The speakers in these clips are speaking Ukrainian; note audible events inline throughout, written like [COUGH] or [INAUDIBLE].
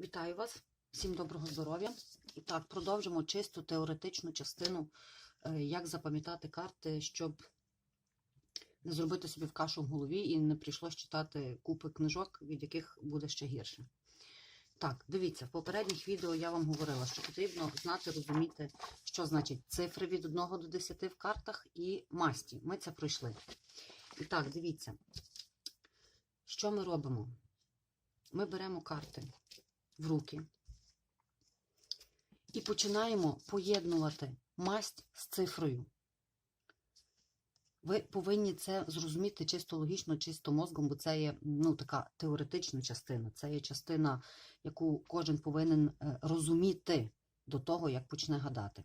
Вітаю вас, всім доброго здоров'я. І так, продовжимо чисту теоретичну частину, е, як запам'ятати карти, щоб не зробити собі в кашу в голові і не прийшлось читати купи книжок, від яких буде ще гірше. Так, дивіться, в попередніх відео я вам говорила, що потрібно знати, розуміти, що значить цифри від 1 до 10 в картах і масті. Ми це пройшли. І так, дивіться, що ми робимо? Ми беремо карти в руки і починаємо поєднувати масть з цифрою. Ви повинні це зрозуміти чисто логічно, чисто мозком, бо це є ну, така теоретична частина. Це є частина, яку кожен повинен е, розуміти до того, як почне гадати.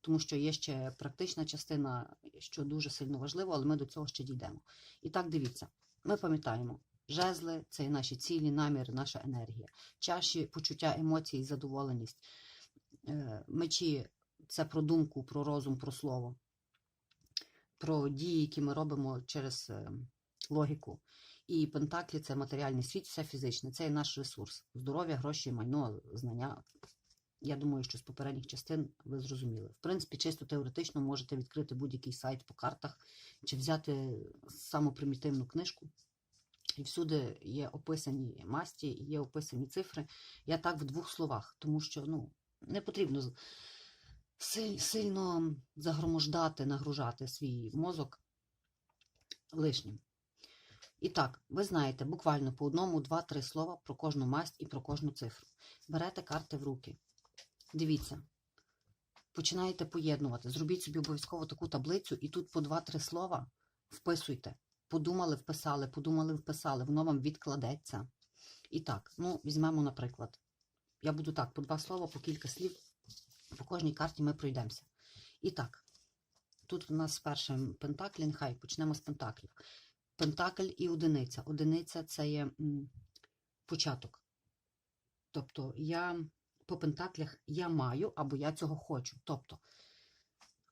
Тому що є ще практична частина, що дуже сильно важливо, але ми до цього ще дійдемо. І так, дивіться, ми пам'ятаємо, жезли це наші цілі, наміри, наша енергія. Чаші, почуття емоцій, задоволеність. Е, Мечі це про думку, про розум, про слово, про дії, які ми робимо через е, логіку. І пентаклі це матеріальний світ, все фізичне, це є наш ресурс. Здоров'я, гроші, майно, знання. Я думаю, що з попередніх частин ви зрозуміли. В принципі, чисто теоретично можете відкрити будь-який сайт по картах чи взяти саму примітивну книжку. І всюди є описані масті, є описані цифри. Я так в двох словах, тому що ну, не потрібно сильно загромождати, нагружати свій мозок лишнім. І так, ви знаєте буквально по одному, два, три слова про кожну масть і про кожну цифру. Берете карти в руки. Дивіться. Починаєте поєднувати. Зробіть собі обов'язково таку таблицю, і тут по два-три слова вписуйте. Подумали, вписали, подумали, вписали, воно вам відкладеться. І так, ну, візьмемо, наприклад. Я буду так, по два слова, по кілька слів. По кожній карті ми пройдемося. І так, тут у нас перше пентаклі, нехай почнемо з пентаклів. Пентакль і одиниця. Одиниця це є початок. Тобто я по пентаклях я маю або я цього хочу. Тобто,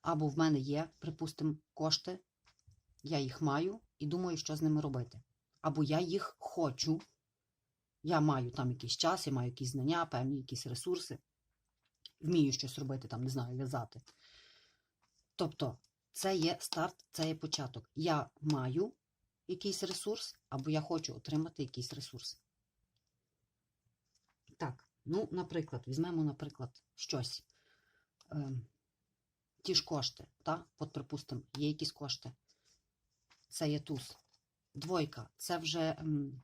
або в мене є, припустимо, кошти, я їх маю і думаю, що з ними робити. Або я їх хочу, я маю там якийсь час, я маю якісь знання, певні якісь ресурси, вмію щось робити, там, не знаю, в'язати. Тобто, це є старт, це є початок. Я маю якийсь ресурс, або я хочу отримати якийсь ресурс. Так, ну, наприклад, візьмемо, наприклад, щось. Ем, ті ж кошти, та? От, припустимо, є якісь кошти. Це є туз. Двойка це вже, ем,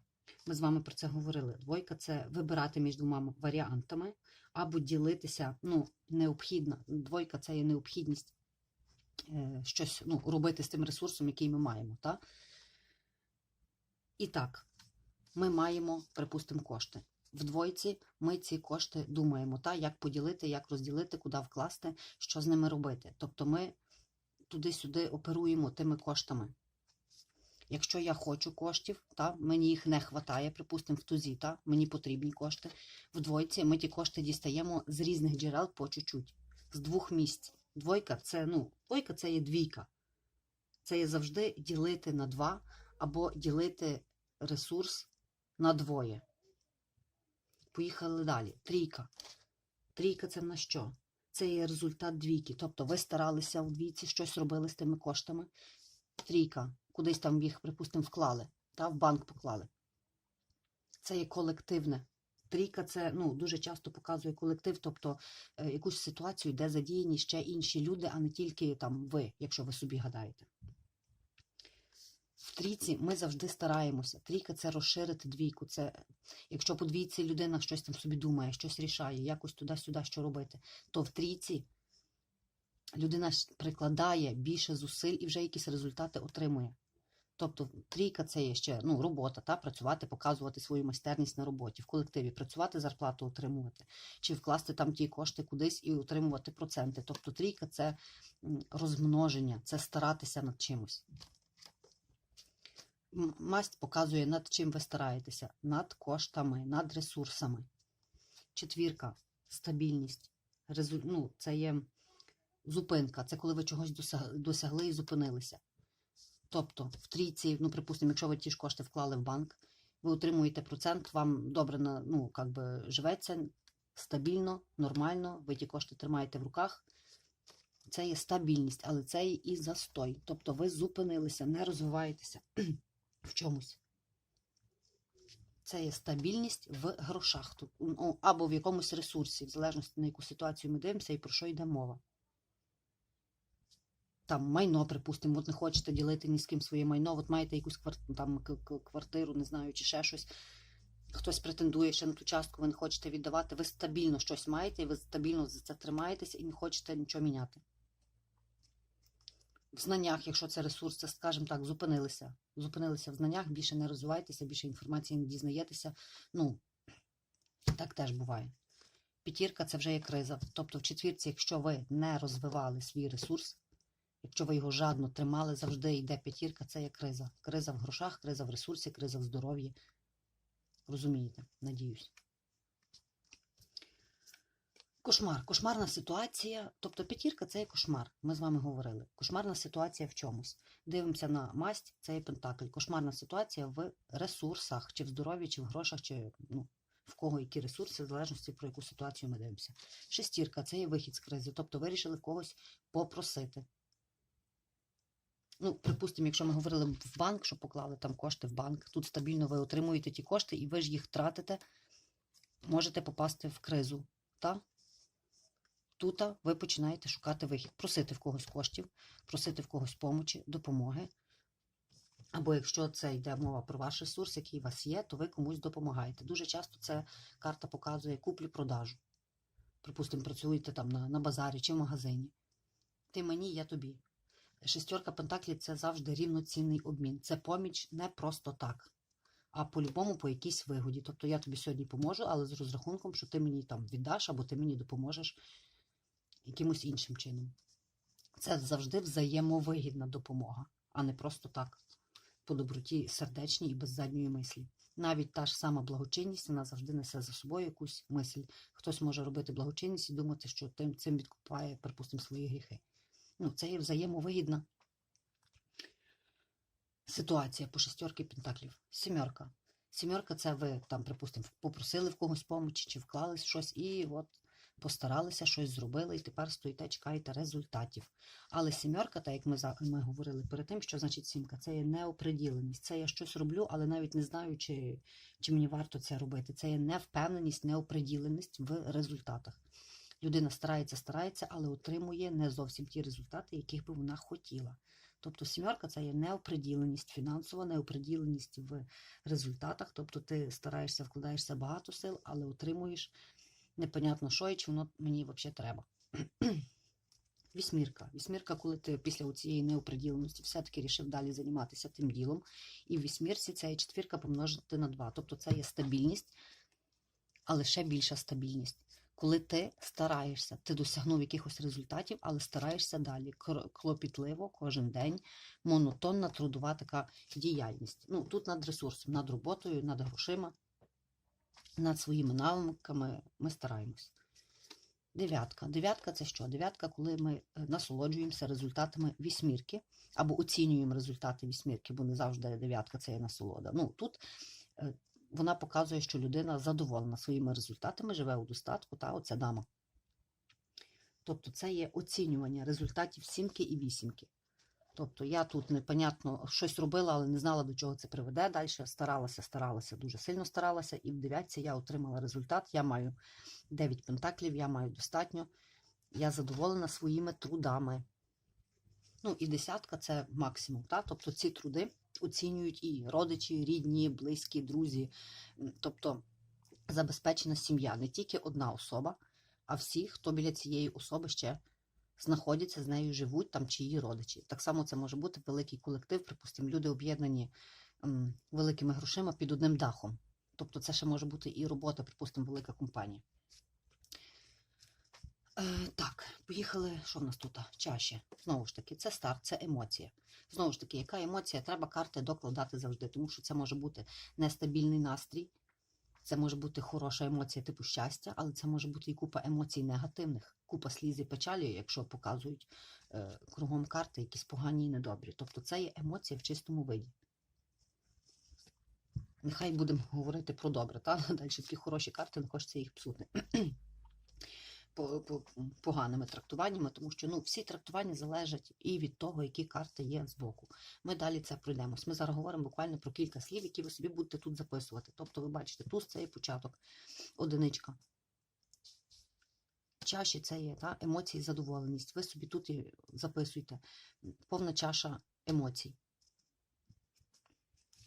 ми з вами про це говорили. Двойка це вибирати між двома варіантами або ділитися, ну, необхідно. Двойка це є необхідність е, щось ну, робити з тим ресурсом, який ми маємо. Та? І так, ми маємо, припустимо, кошти. В двойці ми ці кошти думаємо, та, як поділити, як розділити, куди вкласти, що з ними робити. Тобто ми туди-сюди оперуємо тими коштами. Якщо я хочу коштів, та, мені їх не вистачає, припустимо, в тузі, та, мені потрібні кошти. В двойці ми ті кошти дістаємо з різних джерел по чуть-чуть, з двох місць. Двойка це, ну, двойка це є двійка. Це є завжди ділити на два або ділити ресурс на двоє. Поїхали далі. Трійка. Трійка це на що? Це є результат двійки. Тобто ви старалися у двійці, щось робили з тими коштами. Трійка. Кудись там їх, припустимо, вклали, та в банк поклали. Це є колективне. Трійка це ну, дуже часто показує колектив, тобто е, якусь ситуацію, де задіяні ще інші люди, а не тільки там ви, якщо ви собі гадаєте. В трійці ми завжди стараємося. Трійка це розширити двійку. Це якщо по двійці людина щось там собі думає, щось рішає, якось туди-сюди що робити, то в трійці людина прикладає більше зусиль і вже якісь результати отримує. Тобто трійка це є ще ну, робота, та, працювати, показувати свою майстерність на роботі, в колективі, працювати, зарплату отримувати, чи вкласти там ті кошти кудись і отримувати проценти. Тобто трійка це розмноження, це старатися над чимось. Масть показує, над чим ви стараєтеся, над коштами, над ресурсами. Четвірка стабільність. Резу... Ну, це є зупинка, це коли ви чогось досягли і зупинилися. Тобто в трійці, ну, припустимо, якщо ви ті ж кошти вклали в банк, ви отримуєте процент, вам добре ну, как би, живеться стабільно, нормально, ви ті кошти тримаєте в руках. Це є стабільність, але це є і застой. Тобто ви зупинилися, не розвиваєтеся [CLEARS THROAT] в чомусь. Це є стабільність в грошах ну, або в якомусь ресурсі, в залежності на яку ситуацію ми дивимося і про що йде мова. Там майно, припустимо, от не хочете ділити ні з ким своє майно, от маєте якусь там, квартиру, не знаю, чи ще щось. Хтось претендує ще на ту частку, ви не хочете віддавати, ви стабільно щось маєте, ви стабільно за це тримаєтеся і не хочете нічого міняти. В знаннях, якщо це ресурс, це, скажімо так, зупинилися. Зупинилися в знаннях, більше не розвиваєтеся, більше інформації не дізнаєтеся. Ну, так теж буває. П'ятірка це вже є криза. Тобто в четвірці, якщо ви не розвивали свій ресурс, якщо ви його жадно тримали, завжди йде п'ятірка, це є криза. Криза в грошах, криза в ресурсі, криза в здоров'ї. Розумієте, надіюсь. Кошмар. Кошмарна ситуація. Тобто п'ятірка це є кошмар. Ми з вами говорили. Кошмарна ситуація в чомусь. Дивимося на масть, це є пентакль. Кошмарна ситуація в ресурсах, чи в здоров'ї, чи в грошах, чи ну, в кого які ресурси, в залежності про яку ситуацію ми дивимося. Шестірка це є вихід з кризи. Тобто вирішили когось попросити. Ну, припустимо, якщо ми говорили в банк, що поклали там кошти в банк, тут стабільно ви отримуєте ті кошти, і ви ж їх тратите, можете попасти в кризу. Та? Тут ви починаєте шукати вихід, просити в когось коштів, просити в когось помочі, допомоги. Або якщо це йде мова про ваш ресурс, який у вас є, то ви комусь допомагаєте. Дуже часто це карта показує куплю-продажу. Припустимо, працюєте там на, на базарі чи в магазині. Ти мені, я тобі. Шестерка пентаклів це завжди рівноцінний обмін. Це поміч не просто так, а по-любому по якійсь вигоді. Тобто я тобі сьогодні поможу, але з розрахунком, що ти мені там віддаш або ти мені допоможеш якимось іншим чином. Це завжди взаємовигідна допомога, а не просто так по доброті сердечній і без задньої мислі. Навіть та ж сама благочинність, вона завжди несе за собою якусь мисль. Хтось може робити благочинність і думати, що тим цим відкупає, припустимо, свої гріхи. Ну, це є взаємовигідна ситуація по шестерки пентаклів. Сімерка. Сімерка це ви там, припустимо, попросили в когось помочі чи вклали щось, і от постаралися, щось зробили, і тепер стоїте, чекаєте результатів. Але сімерка, так як ми, ми говорили перед тим, що значить сімка, це є неоприділеність. Це я щось роблю, але навіть не знаю, чи, чи мені варто це робити. Це є невпевненість, неоприділеність в результатах. Людина старається, старається, але отримує не зовсім ті результати, яких би вона хотіла. Тобто сімерка це є неоприділеність, фінансова неоприділеність в результатах. Тобто ти стараєшся, вкладаєшся багато сил, але отримуєш непонятно що і чи воно мені взагалі треба. [CLEARS THROAT] Вісьмірка. Вісьмірка, коли ти після цієї неоприділеності все-таки рішив далі займатися тим ділом. І в вісьмірці це є четвірка помножити на 2. Тобто це є стабільність, але ще більша стабільність. Коли ти стараєшся, ти досягнув якихось результатів, але стараєшся далі. Клопітливо, кожен день, монотонна трудова така діяльність. Ну, тут над ресурсом, над роботою, над грошима, над своїми навиками ми стараємось. Дев'ятка. Дев'ятка це що? Дев'ятка, коли ми е, насолоджуємося результатами вісьмірки, або оцінюємо результати вісьмірки, бо не завжди дев'ятка це є насолода. Ну, тут е, вона показує, що людина задоволена своїми результатами, живе у достатку, та оця дама. Тобто це є оцінювання результатів сімки і вісімки. Тобто я тут непонятно щось робила, але не знала, до чого це приведе. Далі старалася, старалася, дуже сильно старалася, і в дев'ятці я отримала результат. Я маю 9 пентаклів, я маю достатньо. Я задоволена своїми трудами. Ну, і десятка це максимум. Та? Тобто ці труди оцінюють і родичі, рідні, близькі, друзі. Тобто забезпечена сім'я, не тільки одна особа, а всі, хто біля цієї особи ще знаходяться, з нею живуть там чи її родичі. Так само це може бути великий колектив, припустимо, люди об'єднані великими грошима під одним дахом. Тобто це ще може бути і робота, припустимо, велика компанія. Е, так, поїхали. Що в нас тут? Чаші. Знову ж таки, це старт, це емоція. Знову ж таки, яка емоція? Треба карти докладати завжди, тому що це може бути нестабільний настрій, це може бути хороша емоція типу щастя, але це може бути і купа емоцій негативних, купа сліз і печалі, якщо показують е, кругом карти якісь погані і недобрі. Тобто це є емоція в чистому виді. Нехай будемо говорити про добре, та? [LAUGHS] Далі такі хороші карти, не хочеться їх псути. [CLEARS THROAT] По, по, поганими трактуваннями, тому що ну, всі трактування залежать і від того, які карти є збоку. Ми далі це пройдемось. Ми зараз говоримо буквально про кілька слів, які ви собі будете тут записувати. Тобто, ви бачите, туз це є початок, одиничка. Чаші це є та, емоції, задоволеність. Ви собі тут і записуйте. Повна чаша емоцій.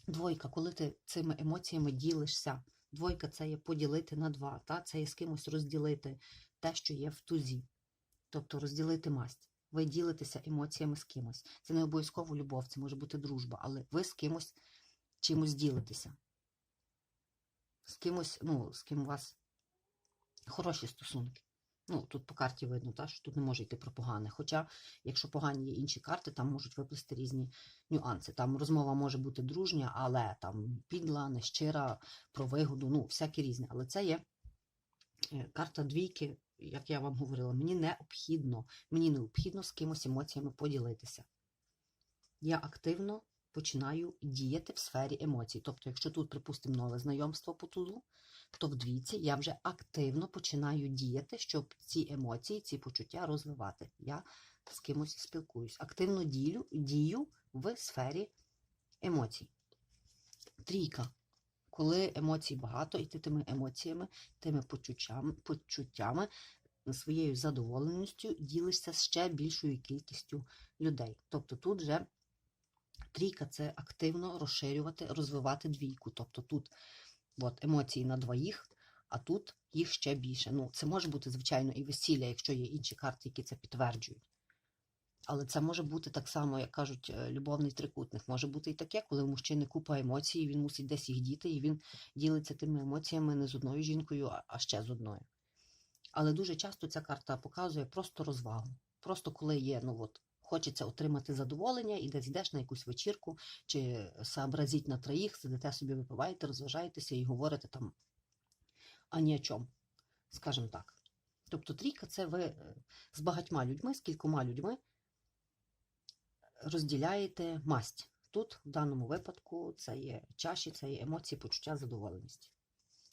Двойка, коли ти цими емоціями ділишся. Двойка це є поділити на два, та? це є з кимось розділити те, що є в тузі. Тобто розділити масть. Ви ділитеся емоціями з кимось. Це не обов'язково любов, це може бути дружба, але ви з кимось чимось ділитеся. З кимось, ну, з ким у вас хороші стосунки. Ну, тут по карті видно, та, що тут не може йти про погане. Хоча, якщо погані є інші карти, там можуть виплисти різні нюанси. Там розмова може бути дружня, але там підла, нещира, про вигоду, ну, всяке різне. Але це є е, карта двійки, як я вам говорила, мені необхідно, мені необхідно з кимось емоціями поділитися. Я активно починаю діяти в сфері емоцій. Тобто, якщо тут, припустимо, нове знайомство по тузу, то в двійці я вже активно починаю діяти, щоб ці емоції, ці почуття розвивати. Я з кимось спілкуюсь. Активно дію, дію в сфері емоцій. Трійка. Коли емоцій багато, і ти тими емоціями, тими почуттями, почуттями, своєю задоволеністю ділишся з ще більшою кількістю людей. Тобто тут вже трійка це активно розширювати, розвивати двійку. Тобто тут от, емоції на двоїх, а тут їх ще більше. Ну, це може бути, звичайно, і весілля, якщо є інші карти, які це підтверджують. Але це може бути так само, як кажуть, е, любовний трикутник. Може бути і таке, коли у мужчини купа емоцій, він мусить десь їх діти, і він ділиться тими емоціями не з одною жінкою, а- а ще з одною. Але дуже часто ця карта показує просто розвагу. Просто коли є, ну от, хочеться отримати задоволення, і десь йдеш на якусь вечірку, чи сообразіть на троїх, сидите собі, випиваєте, розважаєтеся і говорите там ані о чому, скажімо так. Тобто трійка це ви е, з багатьма людьми, з кількома людьми розділяєте масть. Тут, в даному випадку, це є чаші, це є емоції, почуття, задоволеність.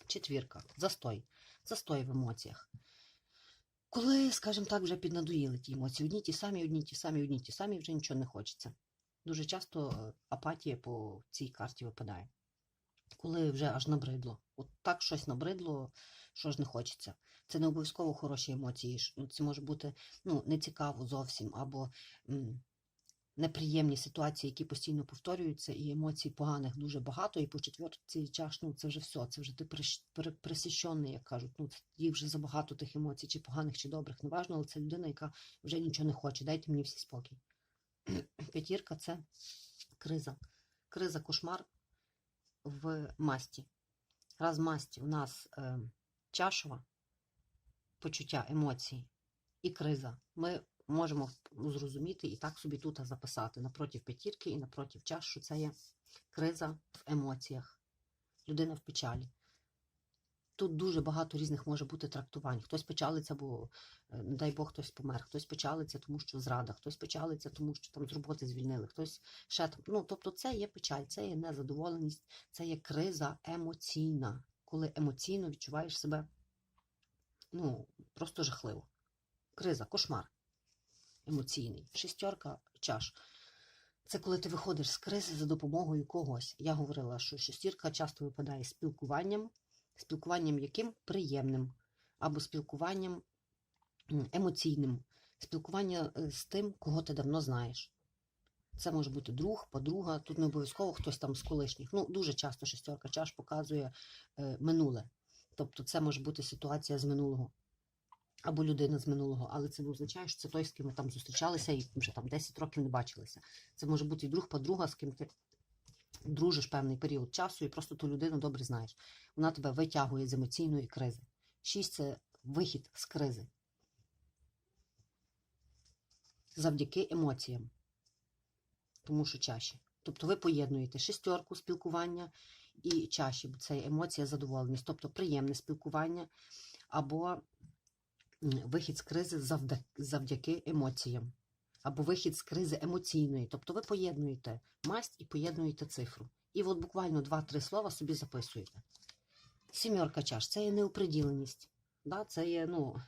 Четвірка. Застой. Застой в емоціях. Коли, скажімо так, вже піднадоїли ті емоції, одні ті самі, одні ті самі, одні ті самі, вже нічого не хочеться. Дуже часто е, апатія по цій карті випадає. Коли вже аж набридло. От так щось набридло, що ж не хочеться. Це не обов'язково хороші емоції. ну, Це може бути ну, нецікаво зовсім, або неприємні ситуації, які постійно повторюються, і емоцій поганих дуже багато, і по четвертій чаш, ну це вже все, це вже ти приш- як кажуть. Ну, їй вже забагато тих емоцій, чи поганих, чи добрих, неважно, але це людина, яка вже нічого не хоче. Дайте мені всі спокій. [CLEARS THROAT] П'ятірка це криза. Криза, кошмар в масті. Раз масті у нас е, чашова, почуття емоцій і криза. Ми можемо зрозуміти і так собі тут записати напротив п'ятірки і напротив чаш, що це є криза в емоціях, людина в печалі. Тут дуже багато різних може бути трактувань. Хтось печалиться, бо, е, дай Бог, хтось помер, хтось печалиться, тому що зрада, хтось печалиться, тому що там з роботи звільнили, хтось ще там. Ну, тобто, це є печаль, це є незадоволеність, це є криза емоційна, коли емоційно відчуваєш себе ну, просто жахливо. Криза, кошмар емоційний. Шестерка чаш. Це коли ти виходиш з кризи за допомогою когось. Я говорила, що шестірка часто випадає спілкуванням, спілкуванням яким приємним, або спілкуванням емоційним, спілкування е, з тим, кого ти давно знаєш. Це може бути друг, подруга, тут не обов'язково хтось там з колишніх. Ну, дуже часто шестерка чаш показує е, минуле. Тобто це може бути ситуація з минулого або людина з минулого, але це не означає, що це той, з ким ми там зустрічалися і вже там 10 років не бачилися. Це може бути і друг, подруга, з ким ти дружиш певний період часу і просто ту людину добре знаєш. Вона тебе витягує з емоційної кризи. Шість це вихід з кризи. Завдяки емоціям. Тому що чаші. Тобто ви поєднуєте шестерку спілкування і чаші, бо це емоція, задоволеність, тобто приємне спілкування або вихід з кризи завдяки емоціям, або вихід з кризи емоційної. Тобто ви поєднуєте масть і поєднуєте цифру. І от буквально два-три слова собі записуєте. Сімерка чаш це є неоприділеність. Да? Це є, ну,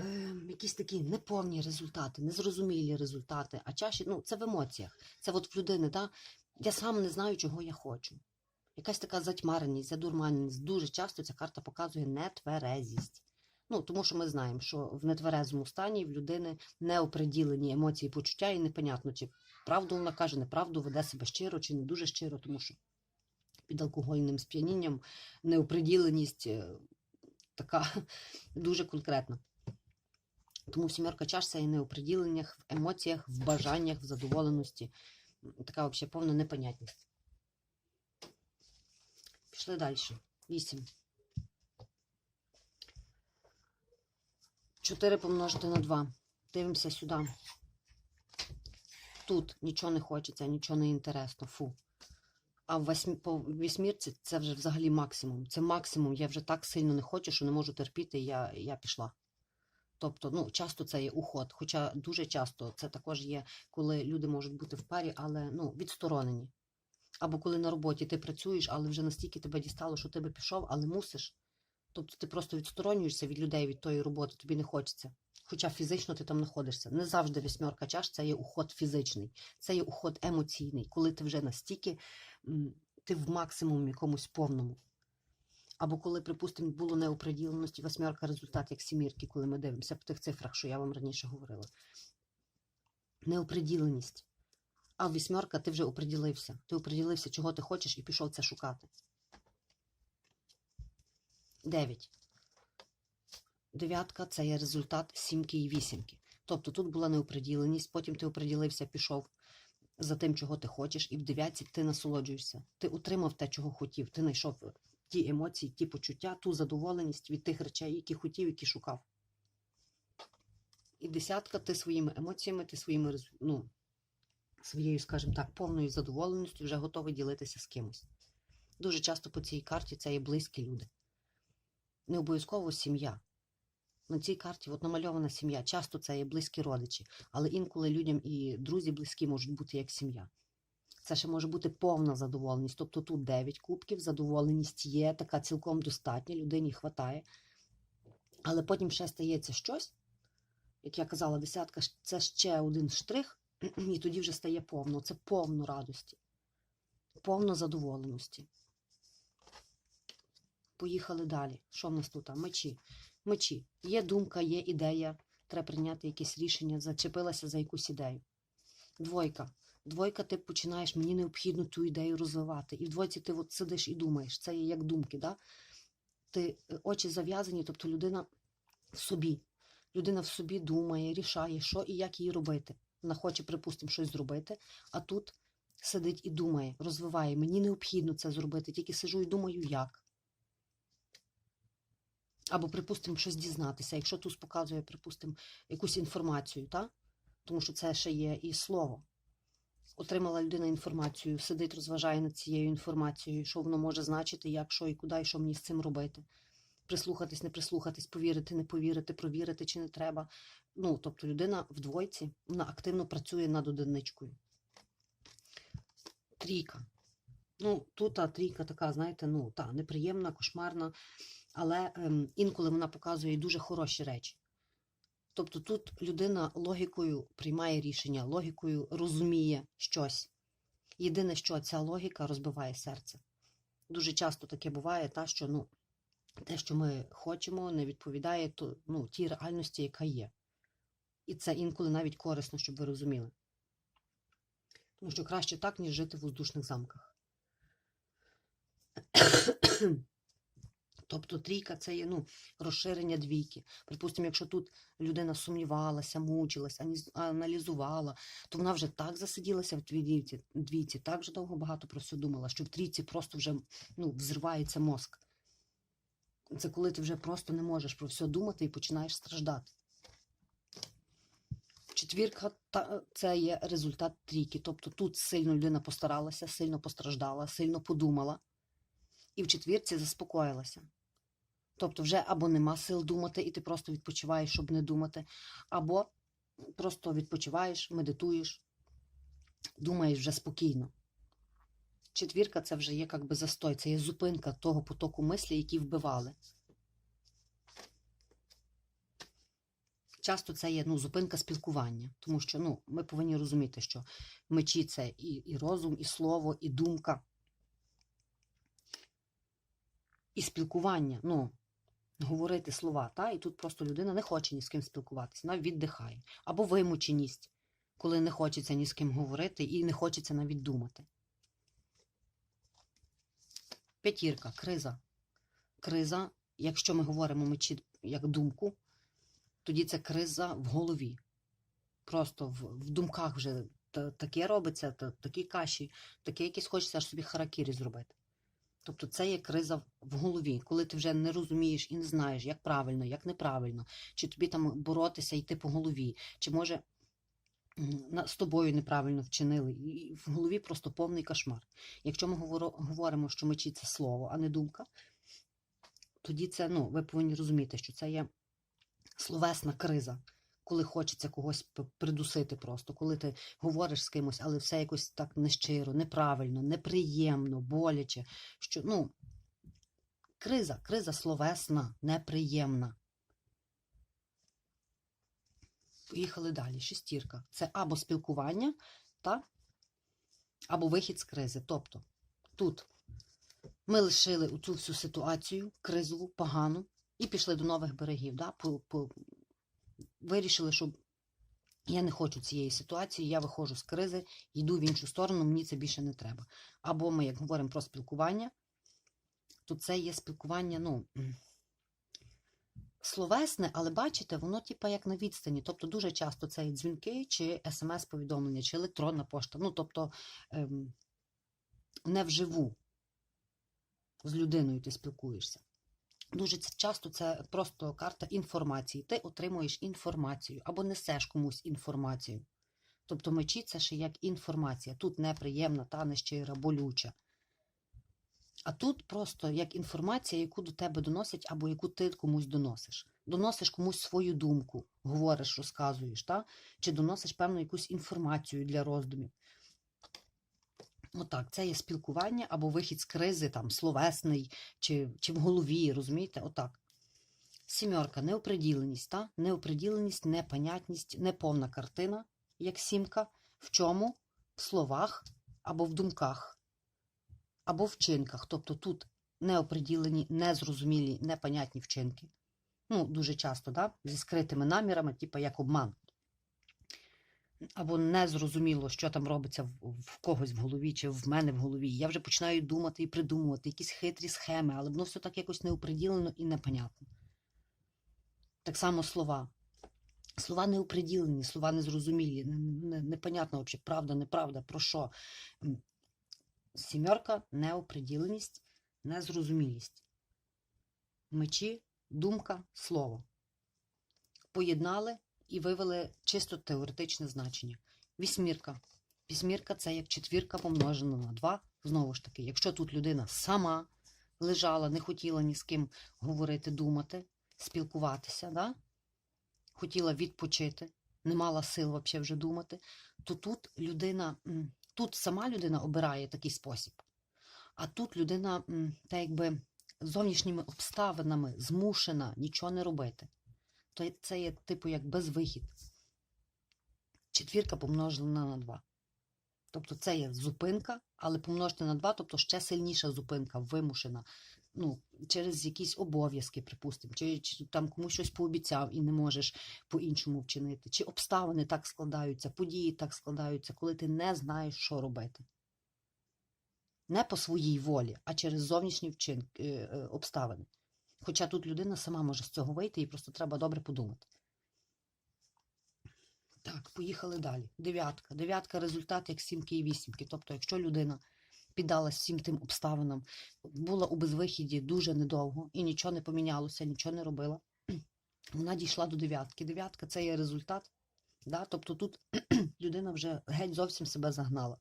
е, якісь такі неповні результати, незрозумілі результати. А чаші, ну, це в емоціях. Це от в людини, да? я сам не знаю, чого я хочу. Якась така затьмареність, задурманеність. Дуже часто ця карта показує нетверезість. Ну, тому що ми знаємо, що в нетверезому стані в людини неоприділені емоції, почуття, і непонятно, чи правду вона каже, неправду веде себе щиро чи не дуже щиро, тому що під алкогольним сп'янінням неоприділеність е, така [LAUGHS] дуже конкретна. Тому сімерка чаш це і неоприділеннях, в емоціях, в бажаннях, в задоволеності. Така взагалі повна непонятність. Пішли далі. Вісім. 4 помножити на 2. Дивимося сюди. Тут нічого не хочеться, нічого не інтересно. Фу. А в восьмі, по вісьмірці це вже взагалі максимум. Це максимум. Я вже так сильно не хочу, що не можу терпіти, і я, я пішла. Тобто, ну, часто це є уход. Хоча дуже часто це також є, коли люди можуть бути в парі, але ну, відсторонені. Або коли на роботі ти працюєш, але вже настільки тебе дістало, що ти би пішов, але мусиш. Тобто ти просто відсторонюєшся від людей, від тої роботи, тобі не хочеться. Хоча фізично ти там знаходишся. Не завжди вісьмерка чаш це є уход фізичний, це є уход емоційний, коли ти вже настільки ти в максимумі якомусь повному. Або коли, припустимо, було неоприділеності, восьмерка результат як сімірки, коли ми дивимося по тих цифрах, що я вам раніше говорила. Неоприділеність. А вісьмерка ти вже оприділився. Ти оприділився, чого ти хочеш, і пішов це шукати. 9. Дев'ятка це є результат сімки і вісімки. Тобто тут була неоприділеність, потім ти оприділився, пішов за тим, чого ти хочеш, і в дев'ятці ти насолоджуєшся. Ти отримав те, чого хотів. Ти знайшов ті емоції, ті почуття, ту задоволеність від тих речей, які хотів, які шукав. І десятка ти своїми емоціями, ти своїми ну, своєю, скажімо так, повною задоволеністю вже готовий ділитися з кимось. Дуже часто по цій карті це є близькі люди не обов'язково сім'я. На цій карті от намальована сім'я. Часто це є близькі родичі, але інколи людям і друзі близькі можуть бути як сім'я. Це ще може бути повна задоволеність. Тобто тут 9 кубків, задоволеність є, така цілком достатня, людині хватає. Але потім ще стається щось, як я казала, десятка це ще один штрих, і тоді вже стає повно. Це повно радості, повно задоволеності. Поїхали далі. Що в нас тут? Мечі. Мечі. Є думка, є ідея. Треба прийняти якесь рішення, зачепилася за якусь ідею. Двойка. Двойка, ти починаєш, мені необхідно ту ідею розвивати. І в двойці ти от сидиш і думаєш. Це є як думки. Да? Ти е, очі зав'язані, тобто людина в собі. Людина в собі думає, рішає, що і як їй робити. Вона хоче, припустимо, щось зробити, а тут сидить і думає, розвиває. Мені необхідно це зробити, тільки сижу і думаю, як. Або, припустимо, щось дізнатися. Якщо тут показує, припустимо, якусь інформацію, та? тому що це ще є і слово. Отримала людина інформацію, сидить, розважає над цією інформацією, що воно може значити, як, що і куди, і що мені з цим робити. Прислухатись, не прислухатись, повірити, не повірити, провірити, чи не треба. Ну, тобто людина в двойці, вона активно працює над одиничкою. Трійка. Ну, тут та трійка така, знаєте, ну, та, неприємна, кошмарна, але ем, інколи вона показує дуже хороші речі. Тобто тут людина логікою приймає рішення, логікою розуміє щось. Єдине, що ця логіка розбиває серце. Дуже часто таке буває, та, що ну, те, що ми хочемо, не відповідає ну, тій реальності, яка є. І це інколи навіть корисно, щоб ви розуміли. Тому що краще так, ніж жити в воздушних замках. [COUGHS] Тобто трійка це є ну, розширення двійки. Припустимо, якщо тут людина сумнівалася, мучилася, аналізувала, то вона вже так засиділася в двійці, двійці так вже довго багато про все думала, що в трійці просто вже ну, взривається мозк. Це коли ти вже просто не можеш про все думати і починаєш страждати. Четвірка це є результат трійки. Тобто тут сильно людина постаралася, сильно постраждала, сильно подумала, і в четвірці заспокоїлася. Тобто, вже або нема сил думати, і ти просто відпочиваєш, щоб не думати, або просто відпочиваєш, медитуєш, думаєш вже спокійно. Четвірка це вже є як би застой, це є зупинка того потоку мислі, які вбивали. Часто це є ну, зупинка спілкування, тому що ну, ми повинні розуміти, що мечі це і, і розум, і слово, і думка, і спілкування. Ну, говорити слова, та? і тут просто людина не хоче ні з ким спілкуватися, вона віддихає. Або вимученість, коли не хочеться ні з ким говорити і не хочеться навіть думати. П'ятірка, криза. Криза, якщо ми говоримо мечі як думку, тоді це криза в голові. Просто в, в думках вже та- таке робиться, та, такі каші, таке якесь хочеться аж собі харакірі зробити. Тобто це є криза в- голові, коли ти вже не розумієш і не знаєш, як правильно, як неправильно, чи тобі там боротися, йти по голові, чи може з тобою неправильно вчинили. І в голові просто повний кошмар. Якщо ми говоримо, що мечі це слово, а не думка, тоді це, ну, ви повинні розуміти, що це є словесна криза, коли хочеться когось придусити просто, коли ти говориш з кимось, але все якось так нещиро, неправильно, неприємно, боляче. Що, ну, криза, криза словесна, неприємна. Поїхали далі. Шестірка. Це або спілкування, та, або вихід з кризи. Тобто тут ми лишили цю всю ситуацію кризову, погану, і пішли до нових берегів. Да? По, по, вирішили, що я не хочу цієї ситуації, я виходжу з кризи, йду в іншу сторону, мені це більше не треба. Або ми, як говоримо про спілкування, то це є спілкування, ну, словесне, але бачите, воно типа як на відстані. Тобто дуже часто це і дзвінки, чи смс-повідомлення, чи електронна пошта. Ну, тобто ем, не вживу з людиною ти спілкуєшся. Дуже часто це просто карта інформації. Ти отримуєш інформацію або несеш комусь інформацію. Тобто мечі це ще як інформація. Тут неприємна, та нещира, болюча. А тут просто як інформація, яку до тебе доносять, або яку ти комусь доносиш. Доносиш комусь свою думку, говориш, розказуєш, та? чи доносиш певну якусь інформацію для роздумів. Отак, це є спілкування або вихід з кризи, там, словесний, чи, чи в голові, розумієте? Отак. Сімерка, неоприділеність, та? неоприділеність, непонятність, неповна картина, як сімка. В чому? В словах або в думках, або вчинках. Тобто тут неоприділені, незрозумілі, непонятні вчинки. Ну, дуже часто, да? зі скритими намірами, типу як обман. Або незрозуміло, що там робиться в, когось в голові чи в мене в голові. Я вже починаю думати і придумувати якісь хитрі схеми, але воно все так якось неоприділено і непонятно. Так само слова. Слова неоприділені, слова незрозумілі, не- не- непонятно взагалі, правда, неправда, про що. Сімерка, неоприділеність, незрозумілість. Мечі, думка, слово. Поєднали і вивели чисто теоретичне значення. Вісьмірка. Вісьмірка це як четвірка помножена на 2. Знову ж таки, якщо тут людина сама лежала, не хотіла ні з ким говорити, думати, спілкуватися, да? хотіла відпочити, не мала сил взагалі вже думати, то тут людина, тут сама людина обирає такий спосіб. А тут людина, м, та якби зовнішніми обставинами змушена нічого не робити. То це є типу як безвихід. Четвірка помножена на 2. Тобто це є зупинка, але помножити на 2, тобто ще сильніша зупинка, вимушена. Ну, через якісь обов'язки, припустимо, чи, чи там комусь щось пообіцяв і не можеш по-іншому вчинити, чи обставини так складаються, події так складаються, коли ти не знаєш, що робити. Не по своїй волі, а через зовнішні вчинки, е, е, обставини. Хоча тут людина сама може з цього вийти, і просто треба добре подумати. Так, поїхали далі. Дев'ятка. Дев'ятка результат як сімки і вісімки. Тобто, якщо людина піддалась всім тим обставинам, була у безвихіді дуже недовго і нічого не помінялося, нічого не робила, [CLEARS THROAT] вона дійшла до дев'ятки. Дев'ятка це є результат. Да? Тобто тут [CLEARS THROAT] людина вже геть зовсім себе загнала.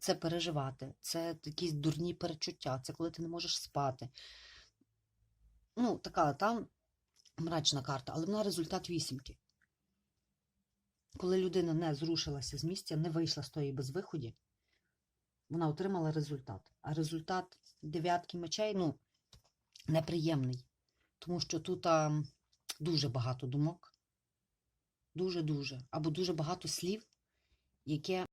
Це переживати, це якісь дурні перечуття, це коли ти не можеш спати. Ну, така там мрачна карта, але вона результат вісімки. коли людина не зрушилася з місця, не вийшла з тої безвиході, вона отримала результат. А результат дев'ятки мечей, ну, неприємний. Тому що тут а, дуже багато думок. Дуже-дуже. Або дуже багато слів, яке